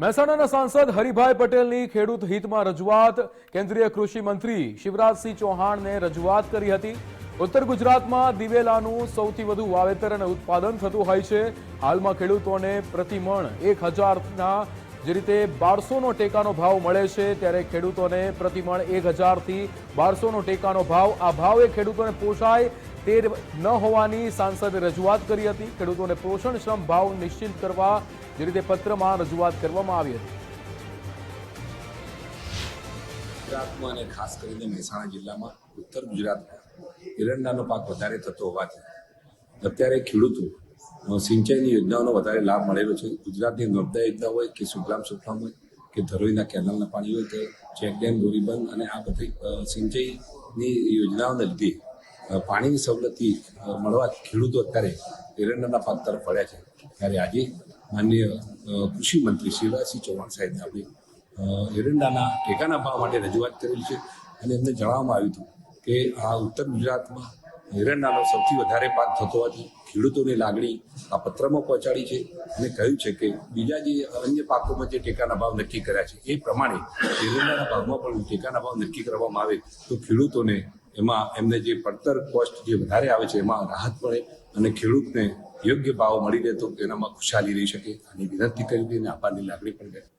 મહેસાણાના સાંસદ હરિભાઈ પટેલની ખેડૂત હિતમાં રજૂઆત. કેન્દ્રીય કૃષિ મંત્રી શિવરાજસિંહ ચૌહાણને રજૂઆત કરી હતી. ઉત્તર ગુજરાતમાં દિવેલાનું સૌથી વધુ વાવેતર અને ઉત્પાદન થતું હોય છે. હાલમાં ખેડૂતોને પ્રતિમણ એક હજારના જે રીતે બારસોનો ટેકાનો ભાવ મળે છે, ત્યારે ખેડૂતોને પ્રતિમણ એક હજારથી બારસોનો ટેકાનો ભાવ. આ ભાવે ખેડૂતોને પોષાય તે ન હોવાની સાંસદે રજૂઆત કરી હતી. ખેડૂતોને પોષણક્ષમ ભાવ નિશ્ચિત કરવા જે રીતે પત્રમાં રજૂઆત કરવામાં આવી હતી. ગુજરાતમાં અને ખાસ કરીને મહેસાણા જિલ્લામાં ઉત્તર ગુજરાતમાં એરંડાનો પાક વધારે થતો હોવાથી અત્યારે ખેડૂતો સિંચાઈની યોજનાઓનો વધારે લાભ મળેલો છે. ગુજરાતની નર્મદા યોજના હોય કે સુફલામ સુફલામ હોય કે ધરોઈના કેનાલના પાણી હોય કે ચેકડેમ બોરીબંધ અને આ બધી સિંચાઈની યોજનાઓને લીધે પાણીની સવલતી મળવા ખેડૂતો અત્યારે એરંડાના પાક તરફ વળ્યા છે. ત્યારે આજે માનનીય અ, કૃષિ મંત્રી શિવરાજસિંહ ચૌહાણ સાહેબને આપણે એરંડાના ટેકાના ભાવ માટે રજૂઆત કરેલી છે. અને એમને જણાવવામાં આવ્યું હતું કે આ ઉત્તર ગુજરાતમાં એરંડાનો સૌથી વધારે પાક થતો હોવાથી ખેડૂતોની લાગણી આ પત્રમાં પહોંચાડી છે અને કહ્યું છે કે બીજા જે અન્ય પાકોમાં જે ટેકાના ભાવ નક્કી કર્યા છે એ પ્રમાણે એરંડાના ભાવમાં પણ ટેકાના ભાવ નક્કી કરવામાં આવે તો ખેડૂતોને એમાં એમને જે પડતર કોસ્ટ જે વધારે આવે છે, એમાં રાહત મળે અને ખેડૂતને યોગ્ય ભાવ મળી રહે તો એનામાં ખુશાલી રહી શકે અને વિનંતી કરી અને આભારની લાગણી પણ